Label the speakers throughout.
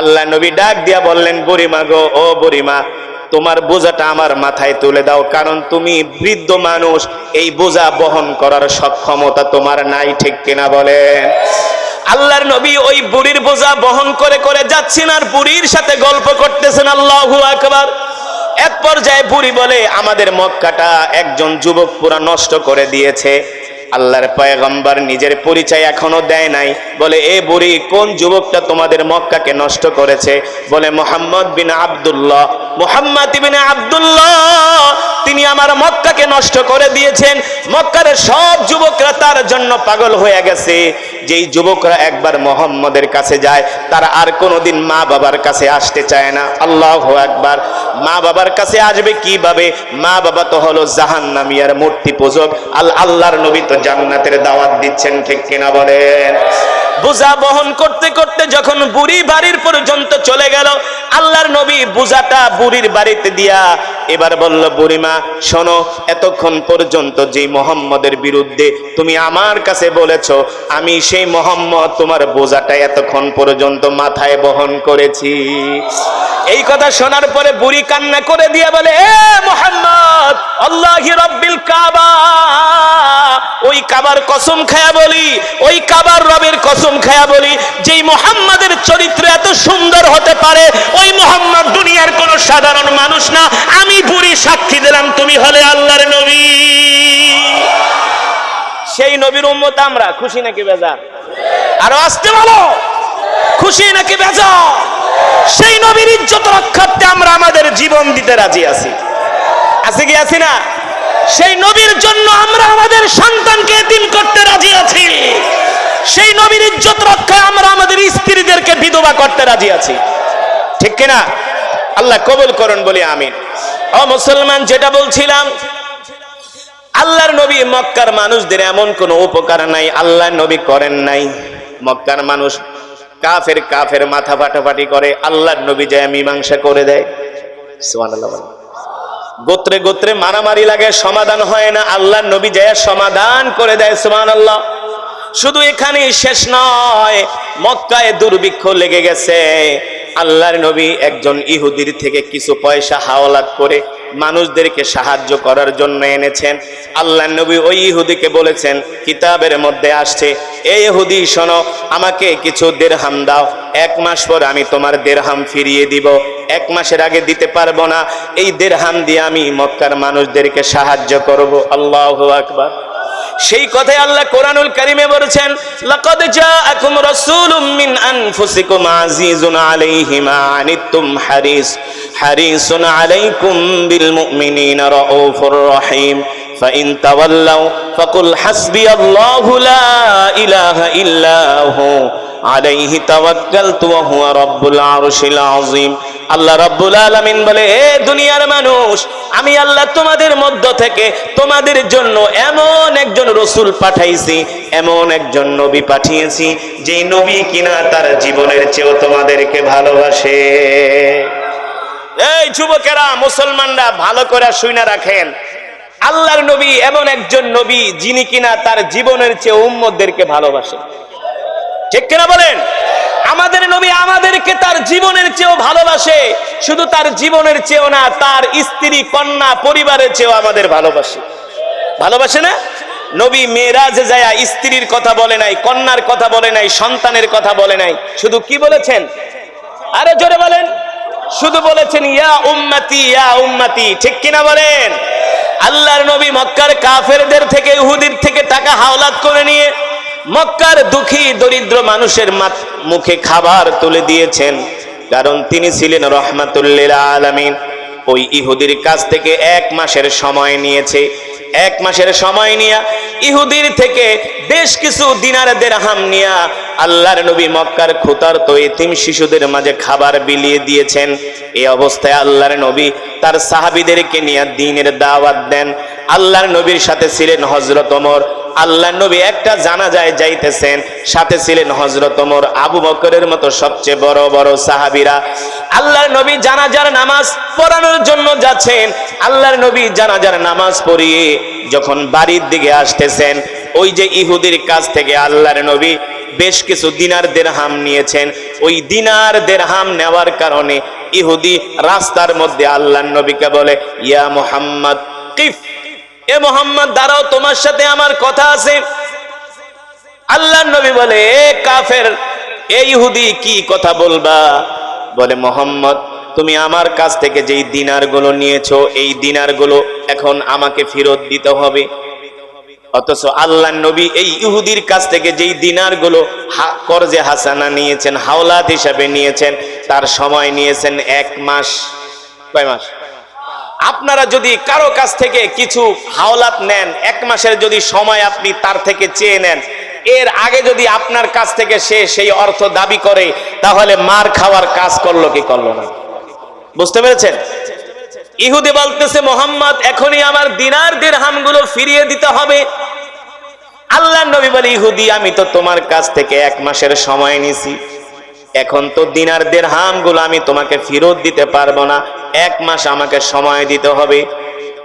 Speaker 1: আল্লাহ নবী ডাক দিয়া বললেন, বুড়িমা গো, ও বুড়িমা, তোমার বোঝাটা আমার মাথায় তুলে দাও, কারণ তুমি বৃদ্ধ মানুষ, এই বোঝা বহন করার সক্ষমতা তোমার নাই, ঠিক কিনা বলেন? আল্লাহর নবী ওই বুড়ির বোঝা বহন করে করে যাচ্ছেন আর বুড়ির সাথে গল্প করতেছেন, আল্লাহু আকবার। এক পর্যায়ে বুড়ি বলে, আমাদের মক্কাটা একজন যুবক পুরা নষ্ট করে দিয়েছে। আল্লাহর পয়গম্বর নিজের পরিচয় এখনও দেয় নাই। বলে, এ বুড়ি, কোন যুবকটা তোমাদের মক্কাকে নষ্ট করেছে? বলে, মোহাম্মদ বিন আব্দুল্লাহ। মোহাম্মদ বিন আব্দুল্লাহ, তিনি আমার মক্কাকে নষ্ট করে দিয়েছেন। মক্কার সব যুবকরা তার জন্য পাগল হয়ে গেছে। যেই যুবকরা একবার মোহাম্মদের কাছে যায়, তারা আর কোনোদিন মা বাবার কাছে আসতে চায় না। আল্লাহ একবার মা বাবার কাছে আসবে কীভাবে? মা বাবা তো হলো জাহান্নামিয়ার মূর্তি পূজক। আল আল্লাহর নবী তো জান্নাতের দাওয়াত দিচ্ছেন, ঠিক কিনা বলেন? বোঝা বহন করতে করতে যখন বুড়ি বাড়ির পর্যন্ত চলে গেল, আল্লাহর নবী বোঝাটা বুড়ির বাড়িতে দিয়া এবার বলল, বুড়িমা, শোনো, এতক্ষণ পর্যন্ত যে মোহাম্মদের বিরুদ্ধে তুমি আমার কাছে বলেছ, আমি সেই মোহাম্মদ তোমার বোঝাটা এতক্ষণ পর্যন্ত মাথায় বহন করেছি। এই কথা শোনার পরে বুড়ি কান্না করে দিয়ে বলে, এ মোহাম্মদ, আল্লাহি রব্বিল কাবা। ওই কাবার কসম খায়া বলি, ওই কাবার রবের কসম খায়া বলি, যেই মোহাম্মদের চরিত্র এত সুন্দর হতে পারে, ওই মোহাম্মদ দুনিয়ার কোন সাধারণ মানুষ না, আমি বুড়ি সাক্ষী দিলাম তুমি হলে আল্লাহর নবী। সেই নবীর উম্মত আমরা খুশি নাকি বেজা আরও আসতে বলো। খুশি নাকি বেজা সেই নবীর ইজ্জত রক্ষার্থে আমরা আমাদের জীবন দিতে রাজি আছি। আছে কি আছি না? সেই নবীর জন্য আমরা আমাদের সন্তানকে এতিম করতে রাজি আছি। সেই নবীর ইজ্জত রক্ষায় আমরা আমাদের স্ত্রীদেরকে বিধবা করতে রাজি আছি। ঠিক কিনা? আল্লাহ কবুল করুন বলি আমিন। ও মুসলমান, যেটা বলছিলাম, আল্লাহর নবী মক্কার মানুষদের এমন কোনো উপকার নাই, আল্লাহর নবী করেন নাই। মক্কার মানুষ কাফের কাফের মাথা ফাটাফাটি করে, আল্লাহর নবী যায় মীমাংসা করে দেয়। গোত্রে গোত্রে মারামারি লাগে, সমাধান হয় না, আল্লাহর নবী যায় সমাধান করে দেয়, সুবহানাল্লাহ। শুধু এখানেই শেষ নয়, মক্কায় দুর্ভিক্ষ লেগে গেছে। আল্লাহর নবী একজন ইহুদির থেকে কিছু পয়সা হাওলাত করে মানুষদেরকে সাহায্য করার জন্য এনেছেন। আল্লাহ নবী ওই ইহুদিকে বলেছেন, কিতাবের মধ্যে আসছে এই ইহুদি, শোনো, আমাকে কিছু দেড়হাম দাও। এক মাস পর আমি তোমার দেড়হাম ফিরিয়ে দিব। এক মাসের আগে দিতে পারব না। এই দেড়হাম দিয়ে আমি মক্কার মানুষদেরকে সাহায্য করব। আল্লাহ আকবার। সেই কথাই আল্লাহ কোরআনুল কারিমে বলেছেন, লাকাদ জাআকুম রাসূলুম মিন আনফুসিকুম আজিজুন আলাইহি মা আনিতুম হারিস, হারিসুন আলাইকুম বিল মুমিনিনা রাউফুর রহিম। فإن تولوا فقل حسبي الله لا إله إلا هو عليه توكلت وهو رب العرش العظيم আল্লাহ রব্বুল আলামিন বলে এ দুনিয়ার মানুষ আমি আল্লাহ তোমাদের মধ্য থেকে তোমাদের জন্য এমন একজন রসুল পাঠাইছি এমন একজন নবী পাঠিয়েছি যে নবী কিনা তার জীবনের চেয়েও তোমাদেরকে ভালোবাসে এই যুবকেরা মুসলমানরা ভালো করে শুনে রাখেন আল্লাহর নবী এমন একজন নবী যিনি কিনা তার জীবনের চেয়ে উম্মতদেরকে ভালোবাসে। ঠিক কিনা বলেন? আমাদের নবী আমাদেরকে তার জীবনের চেয়েও ভালোবাসে, শুধু তার জীবনের চেয়েও না, তার স্ত্রী, কন্যা, পরিবারের চেয়েও আমাদের ভালোবাসে। ভালোবাসে না? নবী মেয়েরাজে যায় স্ত্রীর কথা বলে নাই, কন্যার কথা বলে নাই, সন্তানের কথা বলে নাই। শুধু কি বলেছেন? আরে জোরে বলেন। শুধু বলেছেন, ইয়া উম্মাতি, ইয়া উম্মতি। ঠিক কিনা বলেন? আল্লাহর নবী মক্কার কাফেরদের থেকে ইহুদির থেকে টাকা হাওলাত করে নিয়ে মক্কার দুঃখী, দরিদ্র মানুষের মুখে খাবার তুলে দিয়েছেন। কারণ তিনি ছিলেন রহমাতুল্লিল আলামিন। ওই ইহুদির কাছ থেকে এক মাসের সময় নিয়েছে। এক মাসের সময় নিয়া ইহুদির থেকে বেশ কিছু দিনার দেরহাম নিয়া আল্লাহর নবী মক্কার খুতার তো এতিম শিশুদের মাঝে খাবার বিলিয়ে দিয়েছেন। এই অবস্থায় আল্লাহর নবী তার সাহাবিদেরকে নিয়ে দিনের দাওয়াত দেন। আল্লাহর নবীর সাথে ছিলেন হজরত ওমর। আল্লাহ নবী একটা জানাজায় যাইতেছেন, সাথে ছিলেন হজরত ওমর। আবু বকরের মতো সবচেয়ে বড় বড় সাহাবীরা। আল্লাহর নবী জানাজার নামাজ পড়ানোর জন্য যাচ্ছেন। আল্লাহর নবী জানাজার নামাজ পড়িয়ে যখন বাড়ির দিকে আসতেছেন, ওই যে ইহুদির কাছ থেকে আল্লাহর নবী বেশ কিছু দিনার দেরহাম নিয়েছেন। ওই দিনার দেরহাম নেওয়ার কারণে ইহুদি রাস্তার মধ্যে আল্লাহ নবীকে বলে, ইয়া মোহাম্মদ, কিফ। এ মোহাম্মদ, দাঁড়াও, তোমার সাথে আমার কথা আছে। আল্লাহ নবী বলে, এ কাফের, এ ইহুদি, কি কথা বলবা? বলে, মোহাম্মদ, তুমি আমার কাছ থেকে যেই দিনারগুলো নিয়েছো, এই দিনারগুলো এখন আমাকে ফেরত দিতে হবে। অথচ আল্লাহ নবী এই ইহুদির কাছ থেকে যেই দিনারগুলো করজে হাসানা নিয়েছেন, হাওলাত হিসাবে নিয়েছেন তার সময় নিয়েছেন এক মাস। কয় মাস? আপনারা যদি কারও কাছ থেকে কিছু হাওলাত নেন, এক মাসের যদি সময় আপনি তার থেকে চেয়ে নেন, এর আগে যদি আপনার কাছ থেকে সে সেই অর্থ দাবি করে, তাহলে মার খাওয়ার কাজ করল কি করল না? বুঝতে পেরেছেন? ইহুদি বলতেছে, মোহাম্মদ, এখনই আমার দিনার দিরহামগুলো ফিরিয়ে দিতে হবে। আল্লাহ নবী বলে, ইহুদি, আমি তো তোমার কাছ থেকে এক মাসের সময় নিছি। এখন তো দিনার দিরহামগুলো আমি তোমাকে ফেরত দিতে পারব না। এক মাস আমাকে সময় দিতে হবে।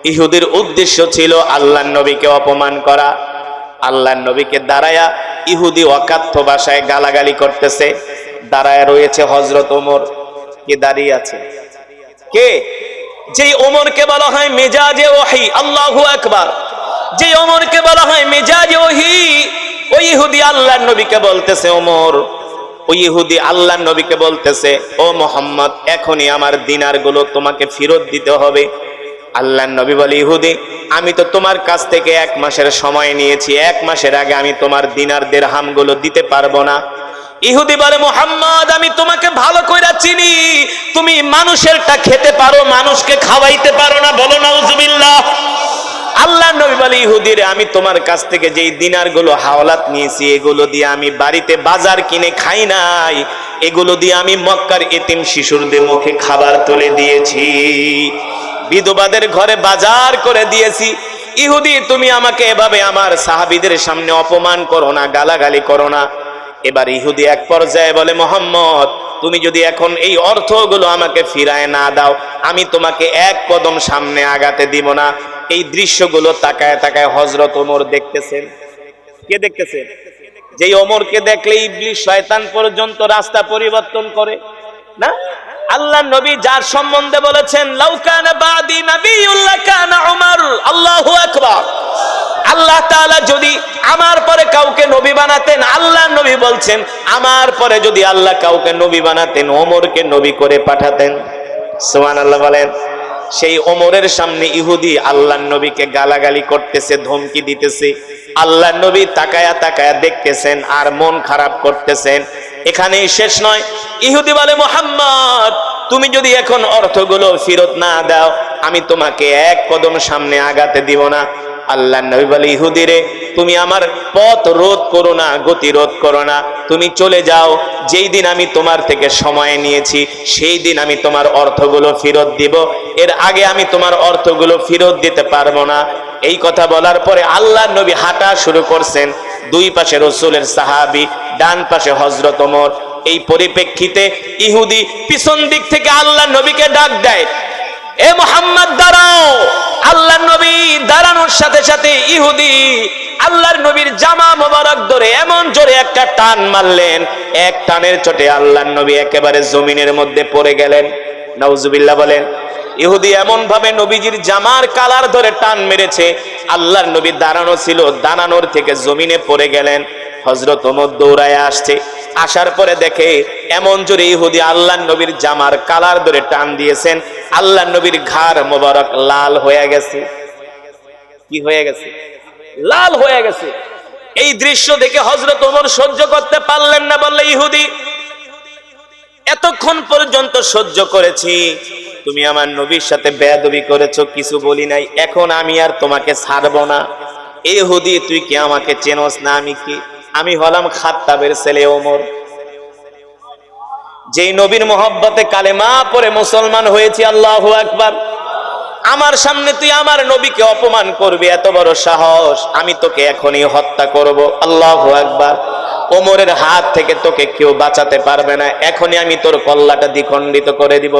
Speaker 1: ইহুদির উদ্দেশ্য ছিল আল্লাহ নবীকে অপমান করা। আল্লাহ নবীকে দাঁড়ায়া ইহুদি অকাথ্য ভাষায় গালাগালি করতেছে। দাঁড়ায় রয়েছে হজরত ওমর। কে দাঁড়িয়ে আছে? কে? যেই ওমরকে বলা হয় মেজাজে ওহি, আল্লাহু আকবার। যে ওমরকে বলা হয় মেজাজে ওহি, ওই ইহুদি আল্লাহর নবীকে বলতেছে, ওমর ওই ইহুদি আল্লাহর নবীকে বলতেছে, ও মোহাম্মদ, এখনই আমার দিনারগুলো তোমাকে ফেরত দিতে হবে। আল্লাহর নবী বলে, ইহুদি, আমি তো তোমার কাছ থেকে এক মাসের সময় নিয়েছি, এক মাসের আগে আমি তোমার দিনার দেড়হামগুলো দিতে পারব না। ইহুদি বলে, মোহাম্মদ, আমি তোমাকে ভালো কইরা চিনি। তুমি মানুষেরটা খেতে পারো, মানুষকে খাওয়াইতে পারো না। বলো না উজবিল্লাহ আল্লাহ নবী বলে, ইহুদিরে, আমি তোমার কাছ থেকে যেই দিনারগুলো হাওলাত নিয়েছি, এগুলো দিয়ে আমি বাড়িতে বাজার কিনে খাই নাই। এগুলো দিয়ে আমি মক্কার এতিম শিশুরদের মুখে খাবার তুলে দিয়েছি। বিধবাদের ঘরে বাজার করে দিয়েছি। ইহুদি, তুমি আমাকে এভাবে আমার সাহাবিদের সামনে অপমান করো না, গালাগালি করো না। এবার ইহুদি এক পর্যায়ে বলে, মোহাম্মদ, তুমি যদি এখন এই অর্থগুলো আমাকে ফিরায় না দাও, আমি তোমাকে এক কদম সামনে আগাতে দিব না। এই দৃশ্যগুলো তাকায় তাকায় হজরত ওমর দেখতেছেন। কে দেখতেছেন যেই ওমরকে দেখলে ইবলিশ শয়তান পর্যন্ত রাস্তা পরিবর্তন করে। না? আল্লাহ নবী যার সম্বন্ধে বলেছেন লাউকানা বাদি নবিউল্লাহ কানা উমর। আল্লাহু আকবার। আল্লাহ যদি আমার পরে কাউকে নবী বানাতেন আল্লাহ নবী বলছেন, আমার পরে যদি আল্লাহ কাউকে নবী বানাতেন, ওমরকে নবী করে পাঠাতেন। সুবহানাল্লাহ বলেন, সেই ওমরের সামনে ইহুদি আল্লাহ নবীকে গালাগালি করতেছে, ধমকি দিতেছে। আল্লাহ নবী তাকায়া তাকায়া দেখতেছেন আর মন খারাপ করতেছেন। এখানেই শেষ নয়। ইহুদি বলে, মোহাম্মদ, তুমি যদি এখন অর্থগুলো ফেরত না দাও, আমি তোমাকে এক কদম সামনে আগাতে দিব না। আল্লাহ নবী বলে, ইহুদিরে, তুমি আমার পথ রোধ করো না, গতি রোধ করো না। তুমি চলে যাও। যেই দিন আমি তোমার থেকে সময় নিয়েছি, সেই দিন আমি তোমার অর্থগুলো ফেরত দিব। এর আগে আমি তোমার অর্থগুলো ফেরত দিতে পারব না। এই কথা বলার পরে আল্লাহ নবী হাঁটা শুরু করছেন। দুই পাশে রসুলের সাহাবি, ডান পাশে হজরত ওমর। এই পরিপ্রেক্ষিতে ইহুদি পিছন দিক থেকে আল্লাহ নবীকে ডাক দেয়। এ মোহাম্মদ, দাঁড়াও! আল্লাহর নবী দাঁড়ানোর সাথে সাথে ইহুদি আল্লাহর নবীর জামা মোবারক ধরে এমন জোরে একটা টান মারলেন। এক টানের চোটে আল্লাহর নবী একেবারে জমিনের মধ্যে পড়ে গেলেন। নাউজুবিল্লাহ বলেন, ইহুদি এমন ভাবে নবীজির জামার কালার ধরে টান মেরেছে, আল্লাহর নবী দাঁড়ানো ছিল, দাঁড়ানোর থেকে জমিনে পড়ে গেলেন। হজরত ওমর দৌড়ায় আসছে। আসার পরে দেখে এমন জোরে ইহুদি আল্লাহ নবীর জামার কালার ধরে টান দিয়েছেন। আল্লাহ নবীর ঘাড় মোবারক লাল হয়ে গেছে। কি হয়ে গেছে? লাল হয়ে গেছে। এই দৃশ্য দেখে হজরত ওমর সহ্য করতে পারলেন না, বললে, ইহুদি, এতক্ষণ পর্যন্ত সহ্য করেছি। তুমি আমার নবীর সাথে বেয়াদবি করেছ, কিছু বলি নাই। এখন আমি আর তোমাকে ছাড়বো না। এই হুদি তুই কি আমাকে চেনস না আমি কি? আমি হলাম খাত্তাবের ছেলে ওমর। যেই নবীর মোহব্বতে কালেমা পরে মুসলমান হয়েছি, আল্লাহ একবার আমার সামনে তুই আমার নবীকে অপমান করবি, এত বড় সাহস। আমি তোকে এখনই হত্যা করব, আল্লাহ একবার ওমরের হাত থেকে তোকে কেউ বাঁচাতে পারবে না, এখনই আমি তোর কল্লাটা দ্বিখণ্ডিত করে দিব।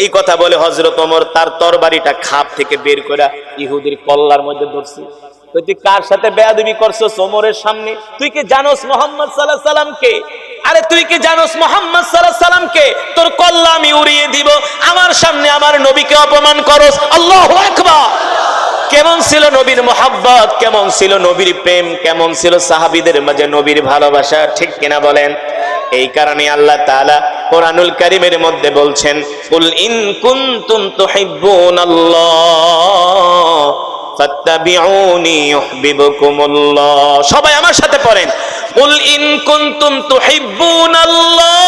Speaker 1: এই কথা বলে হজরত ওমর তার তরবারিটা খাপ থেকে বের করে ইহুদির কল্লার মধ্যে ধরছি। তুই কার সাথে বেয়াদবি করছস ওমরের সামনে? তুই কি জানোস মোহাম্মদ সাল্লাহ সাল্লামকে? আরে তুই কি জানোস মোহাম্মদ সাল্লাহ সাল্লামকে? তোর কল্লা উড়িয়ে দিব, আমার সামনে আমার নবীকে অপমান করস। আল্লাহ আকবার! কেমন ছিল নবীর মোহাব্বত? কেমন ছিল নবীর প্রেম? কেমন ছিল সাহাবিদের মাঝে নবীর ভালোবাসা? ঠিক কিনা বলেন? এই কারণে আল্লাহ তাআলা কোরআনুল কারীমের মধ্যে বলছেন, কুল ইন কুনতুম ইউহিব্বুকুমুল্লাহ সবাই আমার সাথে পড়েন। কুল ইন কুনতুম তুহিব্বুনাল্লাহ।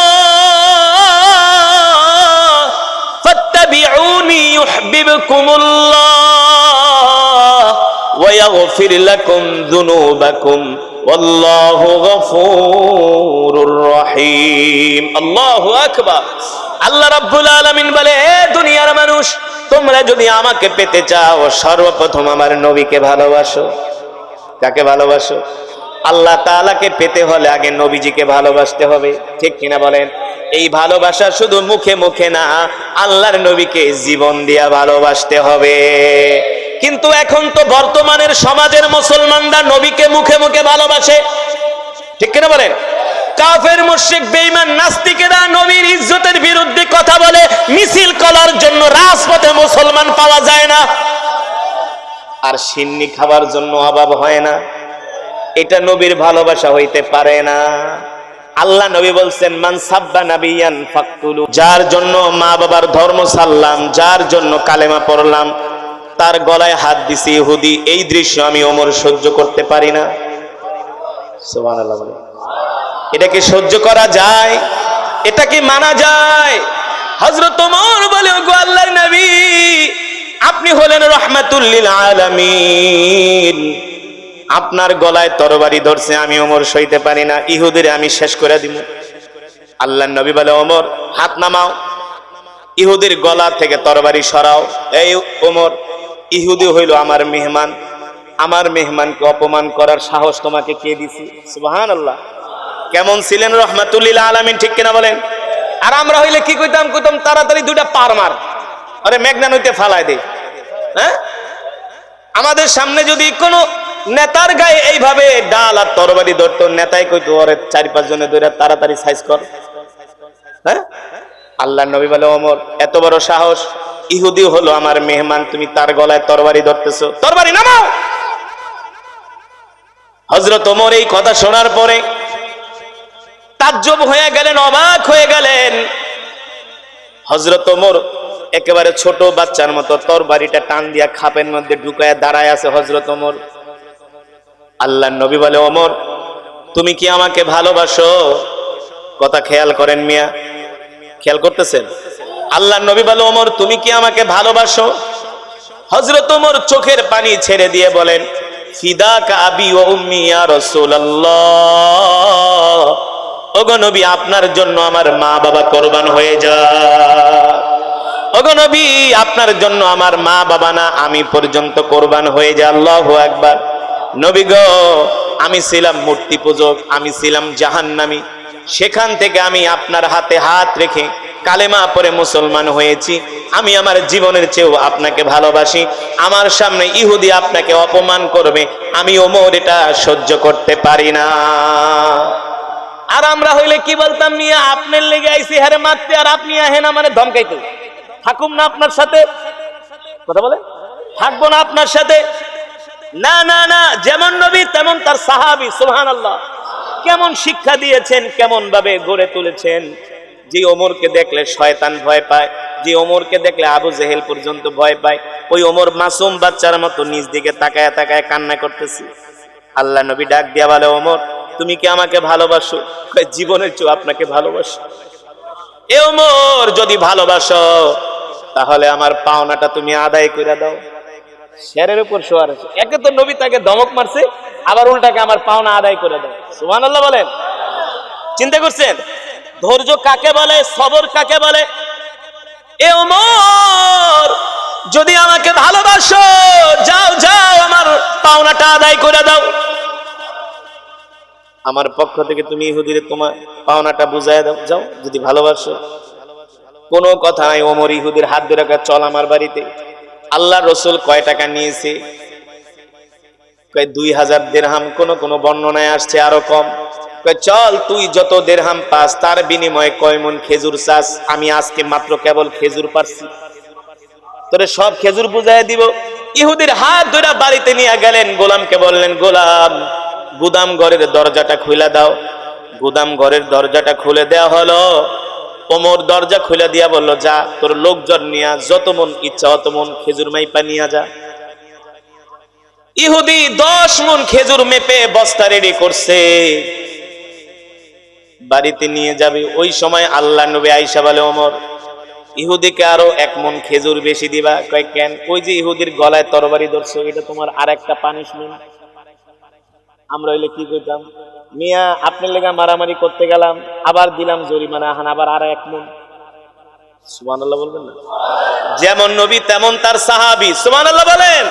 Speaker 1: ফাত্তাবিউনি ইউহিব্বুকুমুল্লাহ ওয়া ইয়াগফির লাকুম যুনুবাকুম والله غفور رحيم الله আকবার আল্লাহ রাব্বুল আলামিন বলে হে দুনিয়ার মানুষ তোমরা যদি আমাকে পেতে চাও সর্বপ্রথম আমার নবীকে ভালোবাসো কাকে ভালোবাসো আল্লাহ তাআলাকে পেতে হলে আগে নবীজিকে ভালোবাসতে হবে ঠিক কিনা বলেন এই ভালোবাসা শুধু মুখে মুখে না আল্লাহর নবীকে জীবন দিয়া ভালোবাসতে হবে কিন্তু এখন তো বর্তমানের সমাজের মুসলমানরা নবীকে মুখে মুখে ভালোবাসে। ঠিক কিনা বলেন? কাফের, মুশরিক, বেঈমান, নাস্তিকেরা নবীর ইজ্জতের বিরুদ্ধে কথা বলে, মিছিল করার জন্য রাজপথে মুসলমান পাওয়া যায় না। আর সিন্নি খাবার জন্য অভাব হয় না। এটা নবীর ভালোবাসা হইতে পারে না। আল্লাহ নবী বলছেন, মান সাব্বা নাবিয়ান ফাকতুলু। যার জন্য মা বাবার ধর্ম সারলাম, যার জন্য কালেমা পড়লাম তার গলায় হাত দিছি ইহুদি, এই দৃশ্য আমি ওমর সহ্য করতে পারি না। সুবহানাল্লাহ বলে। এটা কি সহ্য করা যায়? এটাকে মানা যায়? হজরত ওমর বলে, ওগো আল্লাহর নবী, আপনি হলেন রহমাতুল্লিল আলামিন। আপনার গলায় তরবারি ধরছে, আমি ওমর সইতে পারি না, ইহুদির আমি শেষ করে দিব। আল্লাহ নবী বলে, ওমর, হাত নামাও। ইহুদির গলা থেকে তরবারি সরাও। এই ওমর ইহুদি হইল আমার মেহমান। আমার মেহমানকে অপমান করার সাহস তোমাকে কে দিছি? সুবাহান আল্লাহ কেমন ছিলেন রহমাতুল্লিল আলামিন, ঠিক কিনা বলেন? আর আমরা হইলে কি কইতাম? কইতাম, তাড়াতাড়ি দুইটা পার মার। আরে মেঘনা নইতে ফালায় দে। হ্যাঁ? আমাদের সামনে যদি কোনো নেতার গায়ে এইভাবে ডাল আর তরবারি ধরতো, নেতাই কইতো, ওরে চারি পাঁচ জনে ধরে তাড়াতাড়ি সাইজ কর। হ্যাঁ? আল্লাহ নবী বলে অমর এত বড় সাহস? ইহুদি হলো আমার মেহমান, তুমি তার গলায় তরবারি ধরতেছো। তরবারি নামাও! হজরত ওমর এই কথা শোনার পরে তাজ্জব হয়ে গেলেন, অবাক হয়ে গেলেন। হজরত ওমর একেবারে ছোট বাচ্চার মতো তরবারিটা টান দিয়া খাপের মধ্যে ঢুকায় দাঁড়ায় আছে হজরত ওমর। আল্লাহ নবী বলে, ওমর, তুমি কি আমাকে ভালোবাসো? কথা খেয়াল করেন মিয়া। খেয়াল করতেছেন? আল্লাহ নবী বলে, ওমর, তুমি কি আমাকে ভালোবাসো? হজরত ওমর চোখের পানি ছেড়ে দিয়ে বলেন নবী, আপনার জন্য আমার মা বাবা কোরবান হয়ে যায় নবী, আপনার জন্য আমার মা বাবা না, আমি পর্যন্ত কোরবান হয়ে যা। আল্লাহু একবার নবী গো, আমি ছিলাম মূর্তি পূজক, আমি ছিলাম জাহান্নামী। সেখান থেকে আমি আপনার হাতে হাত রেখে কালেমা পরে মুসলমান হয়েছি। আমি আমার জীবনের চেয়েও আপনাকে ভালোবাসি। আমার সামনে ইহুদি আপনাকে অপমান করবে। আমি ওমর এটা সহ্য করতে পারি না। আর আমরা হইলে কি বলতাম, মিয়া, আপনার লেগে আইসি হারে মারতে, আর আপনি আহেন আমার ধমকাইতে। থাকুম না আপনার সাথে। কথা বলে থাকব না আপনার সাথে। না না না, যেমন নবী, তেমন তার সাহাবি সুহান আল্লাহ কেমন শিক্ষা দিয়েছেন, কেমন ভাবে গড়ে তুলেছেন? যে ওমরকে দেখলে শয়তান ভয় পায়, যে ওমরকে দেখলে আবু জেহেল পর্যন্ত ভয় পায়, ওই ওমর মাসুম বাচ্চার মতো নিজ দিকে তাকায় তাকায় কান্না করতেছি। আল্লাহ নবী ডাক দিয়া বলে, ওমর, তুমি কি আমাকে ভালোবাসো? জীবনের চেয়েও আপনাকে ভালোবাসো। এ ওমর, যদি ভালোবাসো, তাহলে আমার পাওনাটা তুমি আদায় করে দাও। শেরের উপর শোয়ার আছে। একে তো নবী তাকে ধমক মারছে, আবার উল্টাকে আমার পাওনা আদায় করে দাও সুমান আল্লাহ বলেন। চিন্তা করছেন? ধৈর্য কাকে বলে, সবর কাকে বলে? এ ওমর যদি আমাকে ভালোবাসো, যাও যাও, আমার পাওনাটা আদায় করে দাও। আমার পক্ষ থেকে তুমি ইহুদিরে তোমার পাওনাটা বুঝাই দাও। যাও, যদি ভালোবাসো। কোনো কথা নাই ওমর ইহুদির হাত ধরে চল আমার বাড়িতে। আল্লাহ রসুল কয় টাকা নিয়েছে? দুই হাজার দেড়হাম, কোন কোন বর্ণনায় আসছে আরও কম। চল তুই যত দেড়হাম পাস, তার বিনিময়ে কয় মন খেজুর চাস? আমি আজকে মাত্র কেবল খেজুর পারছি। তোরে সব খেজুর বুঝাই দিব। ইহুদির হাত ধরে বাড়িতে নিয়ে গেলেন, গোলামকে বললেন, গোলাম, গুদাম ঘরের দরজাটা খুলে দাও। গুদাম ঘরের দরজাটা খুলে দেওয়া হলো। ওমর দরজা খুলে দিয়া বলল, যা, তোর লোকজন নিয়া, যত মন ইচ্ছা অত মন খেজুর মাইপা নিয়া যা। ইহুদি দশ মন খেজুর মেপে বস্তা রেডি করছে। বাড়িতে নিয়ে যাবে। ওই সময় আল্লাহ নবী আইসা বলে, ওমর, ইহুদিকে আরও এক মন খেজুর বেশি দিবা। কয়, কেন? ওই যে ইহুদির গলায় তরবারি ধরছো, এটা তোমার আর একটা পানিশমেন্ট আমরা হইলে কি করতাম মিয়া, আপনার লেগা মারামারি করতে গেলাম, আবার দিলাম জরিমানা হান আবার আর এক মন। সুবহানাল্লাহ বলবেন না? যেমন নবী, তেমন তার সাহাবী। সুবহানাল্লাহ বলেন।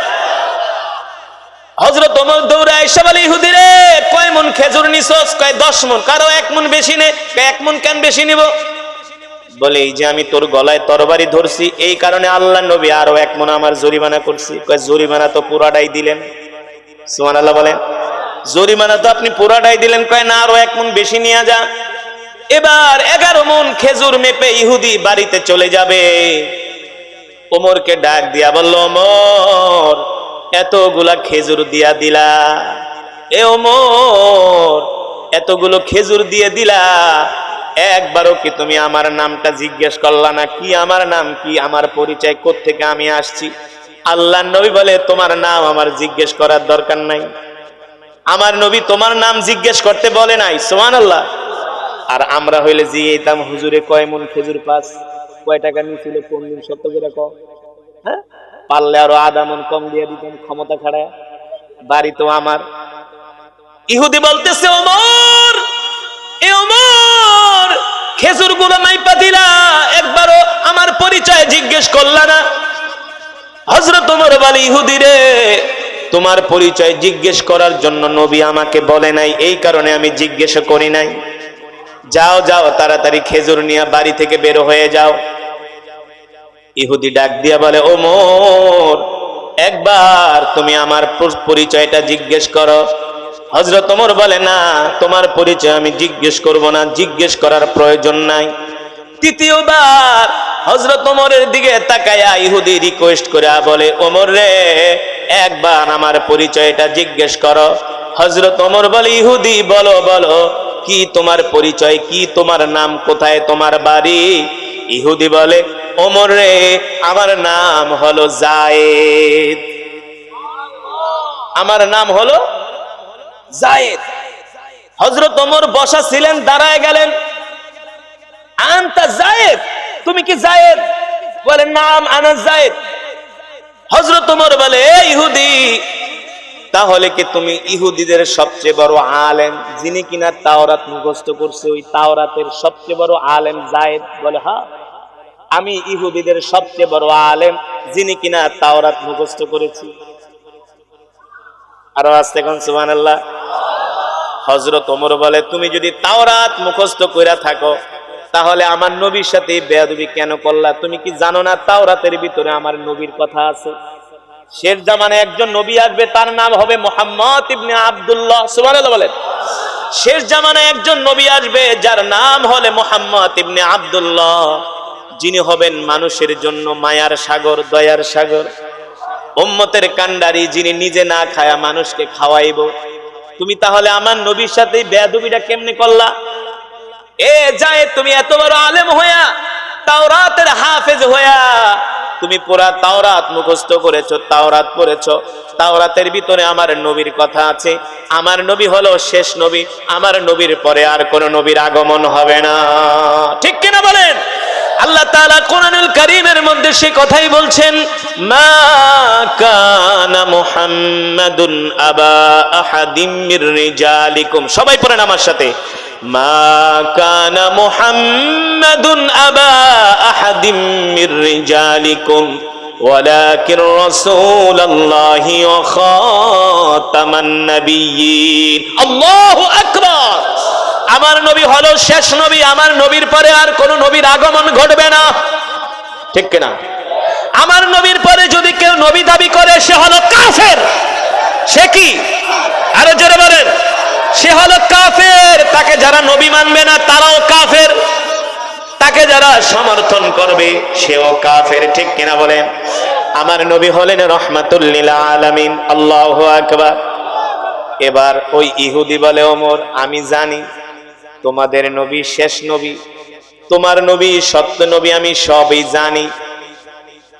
Speaker 1: হজরত ওমর দৌড়ে আইসা বলে ইহুদি রে কয় মন খেজুর নিছস? কয় দশ মন? কারও এক মন বেশি নে এক মন কেন বেশি নিব? বলে, এই যে আমি তোর গলায় তরবারি ধরছি, এই কারণে আল্লাহ নবী আরও এক মন আমার জরিমানা করছি। কয়, জরিমানা তো পুরাটাই দিলেন। সুমান আল্লাহ বলেন। জরিমানা তো আপনি পুরাটাই দিলেন, কয় না, আরও এক মন বেশি নিয়ে যা। এবার এগারো মন খেজুর মেপে ইহুদি বাড়িতে চলে যাবে। ওমরকে ডাক দিয়া বলল, ওমর, এতগুলা খেজুর দিয়া দিলা। এ ওমর, এতগুলো খেজুর দিয়ে দিলা। একবারও কি তুমি আমার নামটা জিজ্ঞেস করলা না? কি আমার নাম? কি আমার পরিচয়? থেকে আমি আসছি? আল্লাহ নবী বলে, তোমার নাম আমার জিজ্ঞেস করার দরকার নাই। আমার নবী তোমার নাম জিজ্ঞেস করতে বলে নাই সোমান আল্লাহ আর আমরা হইলে যে এইতাম হুজুরে কয় মন খেজুর পাস? কয় টাকা নিয়েছিল কোন দিন, সত্য করে ক হ্যাঁ? পারলে আরও আধা মন কম দিয়ে দিতাম, ক্ষমতা খাড়ায়। বাড়ি তো আমার। ইহুদি বলতেছে, ওমর, এ ওমর খেজুরগুলো মাইপা দিলা, একবারও আমার পরিচয় জিজ্ঞেস করলা না। হজরত ওমর বলে, ইহুদি রে তোমার পরিচয় জিজ্ঞেস করার জন্য নবী আমাকে বলে নাই। এই কারণে আমি জিজ্ঞেস করি নাই। যাও যাও, তাড়াতাড়ি খেজুর নিয়ে বাড়ি থেকে বের হয়ে যাও। ইহুদি ডাক দিয়া বলে, ও মোর, একবার তুমি আমার পরিচয়টা জিজ্ঞেস করো। হজরত ওমর বলে, না, তোমার পরিচয় আমি জিজ্ঞেস করব না, জিজ্ঞেস করার প্রয়োজন নাই। তৃতীয়বার হজরত ওমরের দিকে তাকায়া ইহুদি রিকোয়েস্ট করে বলে, ওমর রে একবার আমার পরিচয়টা জিজ্ঞেস করো। হজরত ওমর বলে, ইহুদি, বলো বলো, কি তোমার পরিচয়? কি তোমার নাম? কোথায় তোমার বাড়ি? ইহুদি বলে, ওমর রে, আমার নাম হলো জায়েদ। আমার নাম হলো জায়েদ। হজরত ওমর বসা ছিলেন, দাঁড়ায় গেলেন। আনতা জায়েদ? তুমি কি জায়েদ? বলে, নাম, আনা জায়েদ। হজরত ওমর বলে ইহুদি, তাহলে কি তুমি ইহুদিদের সবচেয়ে বড় আলেম? যিনি কিনা তাওরাত মুখস্থ করছে, ওই তাওরাতের সবচেয়ে বড় আলেম জায়েদ বলে হ্যাঁ আমি ইহুদিদের সবচেয়ে বড় আলেম, যিনি কিনা তাওরাত মুখস্থ করেছি। আরও আসতে কোন সুবান আল্লাহ হজরত ওমর বলে, তুমি যদি তাওরাত মুখস্থ কইরা থাকো তাহলে আমার নবীর সাথে বেয়াদবি কেন করলা? তুমি কি জানো না তাওরাতের ভিতরে আমার নবীর কথা আছে? শেষ জামানে একজন নবী আসবে, তার নাম হবে মোহাম্মদ ইবনে আব্দুল্লাহ। সুবহানাল্লাহ বলেন। শেষ জামানে একজন নবী আসবে, যার নাম হলে মোহাম্মদ ইবনে আব্দুল্লাহ। যিনি হবেন মানুষের জন্য মায়ার সাগর, দয়ার সাগর। উম্মতের কান্ডারি যিনি নিজে না খায়া মানুষকে খাওয়াইব। তুমি তাহলে আমার নবীর সাথে বেয়াদবিটা কেমনে করলা? এ যায়, তুমি এত বড় আলেম হইয়া, তাওরাতের হাফেজ হইয়া, তুমি পুরা তাওরাত মুখস্থ করেছ, তাওরাত পড়েছো। তাওরাতের ভিতরে আমার নবীর কথা আছে, আমার নবী হলো শেষ নবী, আমার নবীর পরে আর কোন নবীর আগমন হবে না। ঠিক কিনা বলেন? আল্লাহ তাআলা কোরআনুল কারীমের মধ্যে সে কথাই বলছেন, মা কানা মুহাম্মাদুন আবা আহাদিম মির রিজালিকুম। সবাই পড়েন আমার সাথে। মা কানা মুহাম্মাদুন আবা আহাদিম মির রিজালিকুম ولكن رسول الله وخاتم النبيين الله أكبر আমার নবী হলো শেষ নবী আমার নবীর পরে আর কোন নবীর আগমন ঘটবে না ঠিক কিনা আমার নবীর পরে যদি কেউ নবী দাবি করে সে হলো কাফের সে কি আরো জোরে বলেন সে হলো কাফের। তাকে যারা নবী মানবে না, তারাও কাফের। তাকে যারা সমর্থন করবে, সেও কাফের। ঠিক কিনা বলেন? আমার নবী হলেন রহমাতুল্লিল আলামিন। আল্লাহ আকবার। এবার ওই ইহুদি বলে, ওমর, আমি জানি তোমাদের নবী শেষ নবী। তোমার নবী সত্য নবী, আমি সবই জানি।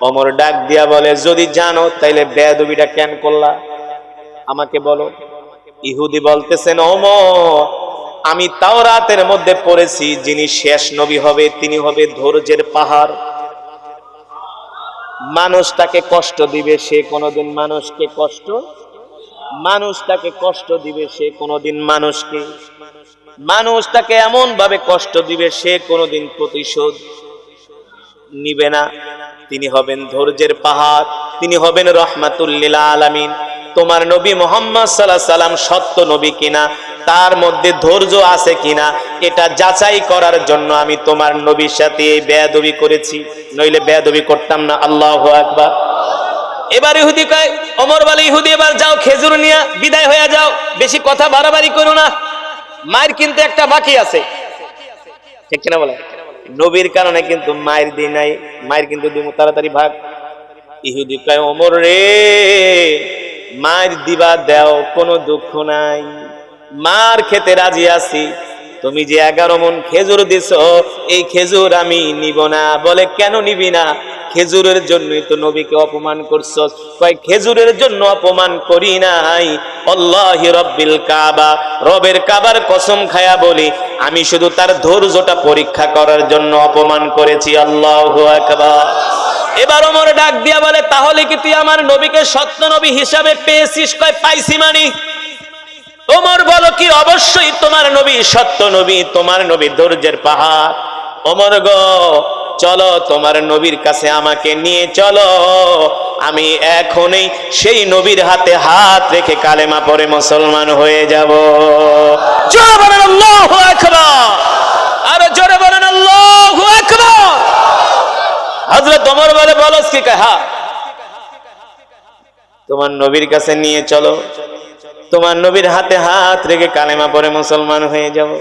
Speaker 1: অমর ডাক দিয়া বলে, যদি জানো, তাইলে বেদবিটা কেন করলা? আমাকে বলো। ইহুদি বলতেছেন অমর আমি তাও রাতের মধ্যে পড়েছি, যিনি শেষ নবী হবে, তিনি হবে ধৈর্যের পাহাড়। মানুষ তাকে কষ্ট দিবে, সে কোনোদিন মানুষকে কষ্ট, মানুষ তাকে কষ্ট দিবে, সে কোনোদিন মানুষকে। মানুষ তাকে এমন ভাবে কষ্ট দিবে, সে কোনোদিন প্রতিশোধ নিবে না। তিনি হবেন ধৈর্যের পাহাড়, তিনি হবেন রহমাতুল্লিল আলামিন। তোমার নবী মোহাম্মদ সাল্লাহ সাল্লাম সত্য নবী কিনা? তার মধ্যে ধৈর্য আছে কিনা? এটা যাচাই করার জন্য আমি তোমার নবীর সাথে এই বেয়াদবি করেছি। নইলে বেয়াদবি করতাম না। আল্লাহ আকবার। এবার ইহুদি কয় অমর বলে, ইহুদি, এবার যাও, খেজুর নিয়ে বিদায় হয়ে যাও। বেশি কথা বাড়াবাড়ি করো না। মায়ের কিন্তু একটা বাকি আছে। ঠিক কিনা বলে নবীর কারণে কিন্তু মায়ের দিন নাই। মায়ের কিন্তু তাড়াতাড়ি ভাগ। ইহুদি কয় অমর রে মায়ের দিবা দেও, কোনো দুঃখ নাই। মার খেতে রাজি আছি, তুমি যে এগারো মন খেজুর দিছ, এই খেজুর আমি নিব না। বলে কেন নিবি না? খেজুরের জন্যই তো নবীকে অপমান করছ। কয়, খেজুরের জন্য অপমান করি নাই। আল্লাহি রব্বিল কাবা, রবের কাবার কসম খায়া বলি, আমি শুধু তার ধৈর্যটা পরীক্ষা করার জন্য অপমান করেছি। আল্লাহ আকবার। এবার ওমর ডাক দিয়া বলে, তাহলে কি তুই আমার নবীকে সত্য নবী হিসাবে পেয়েছিস? কয়, পাইছি মানি। ওমর বলো, কি? অবশ্যই তোমার নবী সত্য নবী, তোমার নবী ধৈর্যের পাহাড়। ওমর গো, চলো, তোমার নবীর কাছে আমাকে নিয়ে চলো। আমি এখনই সেই নবীর হাতে হাত রেখে কালেমা পরে মুসলমান হয়ে যাব। বলেন, আল্লাহু আকবার আরও জোরে বলেন আল্লাহু আকবার হযরত ওমর বলে বলস কি? কয় হ্যাঁ। তোমার নবীর কাছে নিয়ে চলো। তোমার নবীর হাতে হাত রেখে কালেমা পরে মুসলমান হয়ে যাব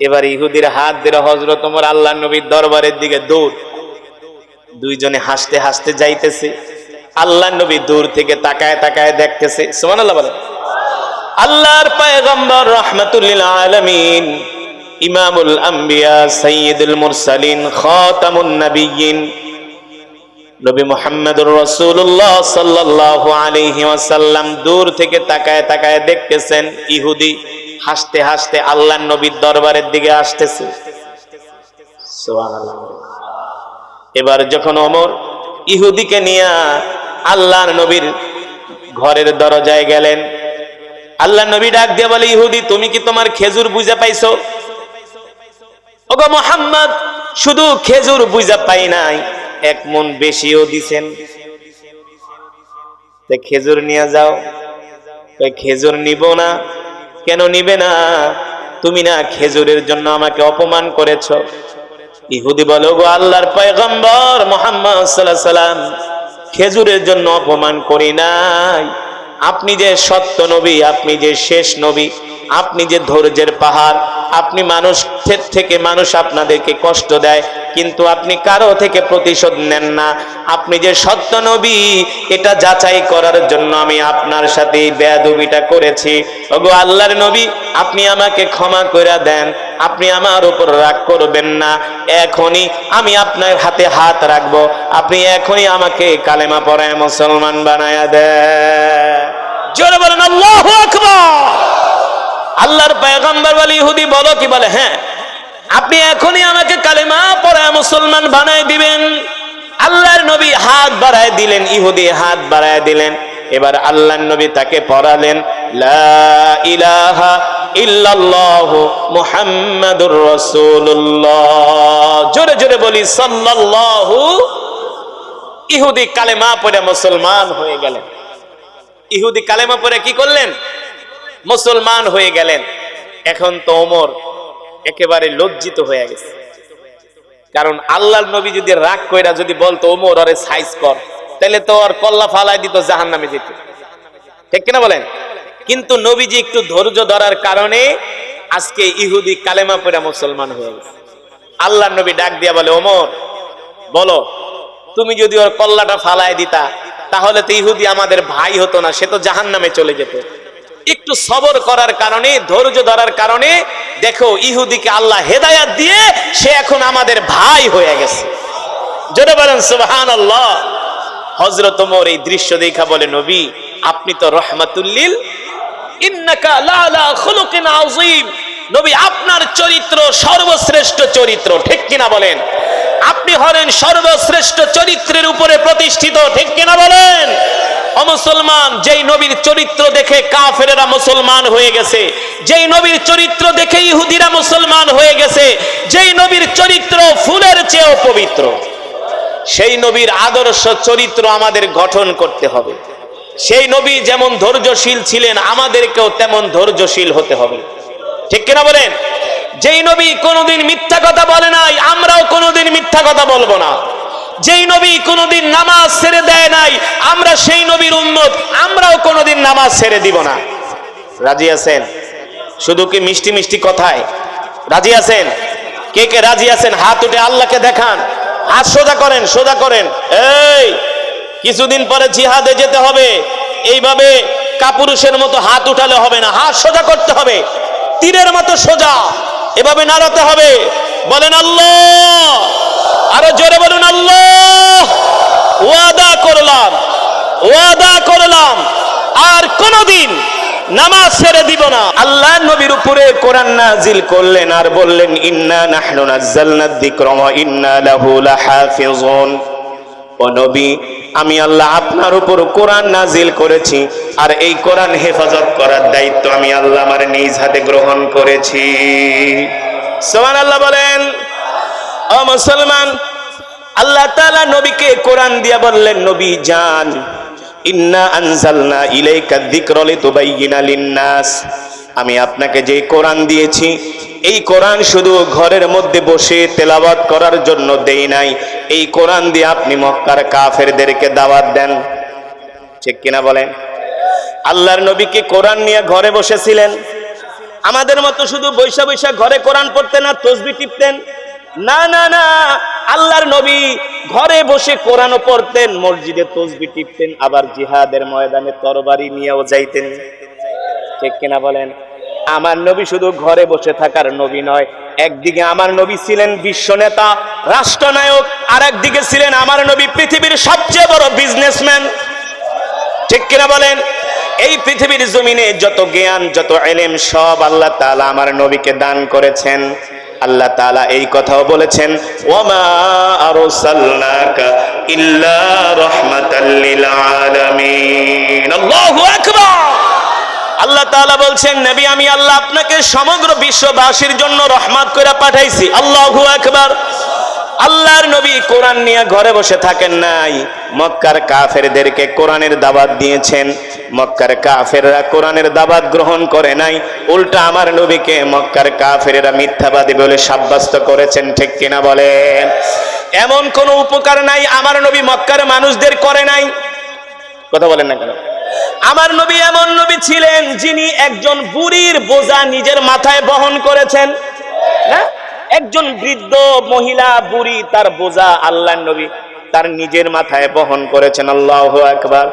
Speaker 1: এবার ইহুদির হাত ধরে হজরত তোমার আল্লাহ নবীর দরবারের দিকে দৌড়। দুইজনে হাসতে হাসতে যাইতেছে। আল্লাহ নবী দূর থেকে তাকায় তাকায় দেখতেছে। সুমান আল্লাহ বলে। আল্লাহর পায়গম্বর রহমাতুল্লিল আলামিন, ইমামুল আম্বিয়া সৈয়দুল মুরসালিন, খাতামুন নবিয়্যিন নবী মোহাম্মদুর রসুল্লাহ সাল্লাহ আলহি ওয়াসাল্লাম দূর থেকে তাকায় তাকায় দেখতেছেন ইহুদি হাসতে হাসতে আল্লাহ নবীর দরবারের দিকে আসতেছে। এবার যখন অমর ইহুদিকে নিয়ে আল্লাহর নবীর ঘরের দরজায় গেলেন আল্লাহ নবী ডাক দিয়ে বলে, ইহুদি, তুমি কি তোমার খেজুর বুঝে পাইছো? ওগো মোহাম্মদ, শুধু খেজুর বুঝা পাই নাই। এক মন বেশিও দিছেন। খেজুর নিয়ে যাও। খেজুর নিব না। কেন নিবে না? তুমি না খেজুরের জন্য আমাকে অপমান করেছ। ইহুদি বলো, গো আল্লাহর পয়গম্বর মোহাম্মদ সাল্লাম খেজুরের জন্য অপমান করি নাই। আপনি যে সত্য নবী, আপনি যে শেষ নবী, আপনি যে ধৈর্যের পাহাড়, আপনি মানুষ থেকে মানুষ আপনাদেরকে কষ্ট দেয় কিন্তু আপনি কারও থেকে প্রতিশোধ নেন না। আপনি যে সত্য নবী, এটা যাচাই করার জন্য আমি আপনার সাথে বেয়াদবিটা করেছি। ওগো আল্লাহর নবী, আপনি আমাকে ক্ষমা করে দেন। আপনি আমার উপর রাগ করবেন না। এখনই আমি আপনার হাতে হাত রাখব। আপনি এখনই আমাকে কালেমা পড়ায় মুসলমান বানায়া দেন। বলেন, আল্লাহু আল্লাহর পয়গম্বর বলে, ইহুদি বলো কি বলে? হ্যাঁ আপনি এখনই আমাকে কালেমা পড়ায় মুসলমান বানায় দিবেন। আল্লাহর নবী হাত বাড়ায় দিলেন, ইহুদি হাত বাড়ায় দিলেন। এবার আল্লাহর নবী তাকে পড়ালেন, লা ইলাহা ইল্লাল্লাহ মুহাম্মাদুর রাসূলুল্লাহ। জোরে জোরে বলি, সাল্লাল্লাহু ইহুদি কালেমা পড়ে মুসলমান হয়ে গেলেন। ইহুদি কালেমা পড়ে কি করলেন? মুসলমান হয়ে গেলেন। এখন তো ওমর একেবারে লজ্জিত হয়ে গেছে। কারণ আল্লাহর নবী যদি রাগ কইরা যদি বলতো, ওমর আরে সাইজ কর তাহলে তো আর কল্লা ফালাই দিত জাহান নামে যেত। ঠিক কিনা বলেন? কিন্তু নবীজি একটু ধৈর্য ধরার কারণে আজকে ইহুদি কালেমা পড়া মুসলমান হয়ে গেছে। আল্লাহর নবী ডাক দিয়া বলে, ওমর, বলো, তুমি যদি ওর কল্লাটা ফালায় দিতা, তাহলে তো ইহুদি আমাদের ভাই হতো না, সে তো জাহান নামে চলে যেত। একটু সবর করার কারণে, ধৈর্য ধরার কারণে, দেখো ইহুদিকে আল্লাহ হেদায়াত দিয়ে সে এখন আমাদের ভাই হয়ে গেছে। জোরে বলেন সুবহান আল্লাহ হজরত ওমর এই দৃশ্য দেখা বলে, নবী, আপনি তো রহমাতুল্লিল নবী, আপনার চরিত্র সর্বশ্রেষ্ঠ চরিত্র, ঠিক কিনা বলেন? আপনি হলেন সর্বশ্রেষ্ঠ চরিত্রের উপরে প্রতিষ্ঠিত, ঠিক কিনা বলেন? ও মুসলমান, যেই নবীর চরিত্র দেখে কাফেরেরা মুসলমান হয়ে গেছে, যেই নবীর চরিত্র দেখে ইহুদিরা মুসলমান হয়ে গেছে, যেই নবীর চরিত্র ফুলের চেয়েও পবিত্র, সেই নবীর আদর্শ চরিত্র আমাদের গঠন করতে হবে। সেই নবী যেমন ধৈর্যশীল ছিলেন, আমাদেরকেও তেমন ধৈর্যশীল হতে হবে। ঠিক কিনা বলেন? যেই নবী কোনোদিন মিথ্যা কথা বলে নাই, আমরাও কোনোদিন মিথ্যা কথা বলব না। যেই নবী কোনোদিন নামাজ ছেড়ে দেয় নাই, আমরা সেই নবীর উন্মত আমরাও কোনোদিন নামাজ ছেড়ে দিব না। রাজি আছেন? শুধু কি মিষ্টি মিষ্টি কথায়? রাজি আছেন? কে কে রাজি আছেন? হাত উঠে আল্লাহকে দেখান। হাত সোজা করেন সোজা করেন। এই, কিছুদিন পরে জিহাদে যেতে হবে। এইভাবে কাপুরুষের মতো হাত উঠালে হবে না। হাত সোজা করতে হবে। তীরের মতো সোজা। এভাবে নাড়াতে হবে। বলেন, আল্লাহ! আরও জোরে বলুন, আল্লাহ! ওয়াদা করলাম ওয়াদা করলাম। আর কোনদিন নামাজ ছেড়ে দিব না। আল্লাহ নবীর উপরে কোরআন নাজিল করলেন আর বললেন, ইন্না নাহনু নাজ্জালনা যিকরা ইন্না লাহু লাহাফিজুন। ও নবী, আমি আল্লাহ আপনার উপর কোরআন নাজিল করেছি, আর এই কোরআন হেফাজত করার দায়িত্ব আমি আল্লাহ আমার নিজ হাতে গ্রহণ করেছি। সোমান আল্লাহ বলেন ও মুসলমান, আল্লাহ তাআলা নবীকে কোরআন দিয়া বললেন, নবী জান, ইন্না আনজালনা ইলাইকা যিকরা লিতুবাইয়িনা লিন-নাস। আমি আপনাকে যে কোরআন দিয়েছি, এই কোরআন শুধু ঘরের মধ্যে বসে তেলাওয়াত করার জন্য দেই নাই, এই কোরআন দিয়ে আপনি মক্কার কাফেরদেরকে দাওয়াত দেন। ঠিক কিনা বলেন? আল্লাহর নবীকে কোরআন নিয়ে ঘরে বসেছিলেন? আমাদের মতো শুধু বৈশা বৈশা ঘরে কোরআন পড়তেন না তসবি টিপতেন? না না না। আল্লাহর নবী ঘরে বসে কোরআনও পড়তেন, মসজিদে তসবি টিপতেন, আবার জিহাদের ময়দানে তরবারি নিয়েও যাইতেন। ঠিক কিনা বলেন? আমার নবী শুধু ঘরে বসে থাকার নবী নয়, একদিকে আমার নবী ছিলেন বিশ্ব নেতা, রাষ্ট্রনায়ক আর একদিকে ছিলেন আমার নবী পৃথিবীর সবচেয়ে বড় বিজনেসম্যান ঠিক কিনা বলেন? এই পৃথিবীর জমিনে যত জ্ঞান, যত এলেম, সব আল্লাহ তালা আমার নবীকে দান করেছেন। আল্লাহ তালা এই কথাও বলেছেন, ওমা লিল আলামিন। আল্লাহু তালা বলছেন, নবী, আমি আল্লাহ আপনাকে সমগ্র বিশ্ববাসীর জন্য রহমাত করে পাঠাইছি। আল্লাহু আকবার। আল্লাহর নবী কোরআন নিয়ে ঘরে বসে থাকেন নাই। মক্কার কাফেরদেরকে কোরআনের দাবাত দিয়েছেন। মক্কার কাফেররা কোরআনের দাবাত গ্রহণ করে নাই। উল্টা আমার নবীকে মক্কার কাফেরেরা মিথ্যাবাদী বলে সাব্যস্ত করেছেন, ঠিক কিনা বলেন? এমন কোনো উপকার নাই আমার নবী মক্কার মানুষদের করে নাই। কথা বলেন না কেন? আমার নবী এমন নবী ছিলেন যিনি একজন বুড়ির বোঝা নিজের মাথায় বহন করেছেন। হ্যাঁ? একজন বৃদ্ধ মহিলা বুড়ি, তার বোঝা আল্লাহ নবী, তার নিজের মাথায় বহন করেছেন, আল্লাহ একবার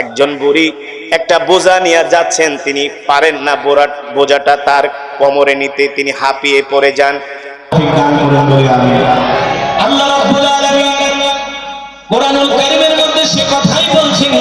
Speaker 1: একজন বুড়ি একটা বোঝা নিয়ে যাচ্ছেন, তিনি পারেন না বোরা, বোঝাটা তার কোমরে নিতে, তিনি হাঁপিয়ে পড়ে যান।
Speaker 2: আল্লাহ রাব্বুল আলামিন মধ্যে সে কথাই বলেছেন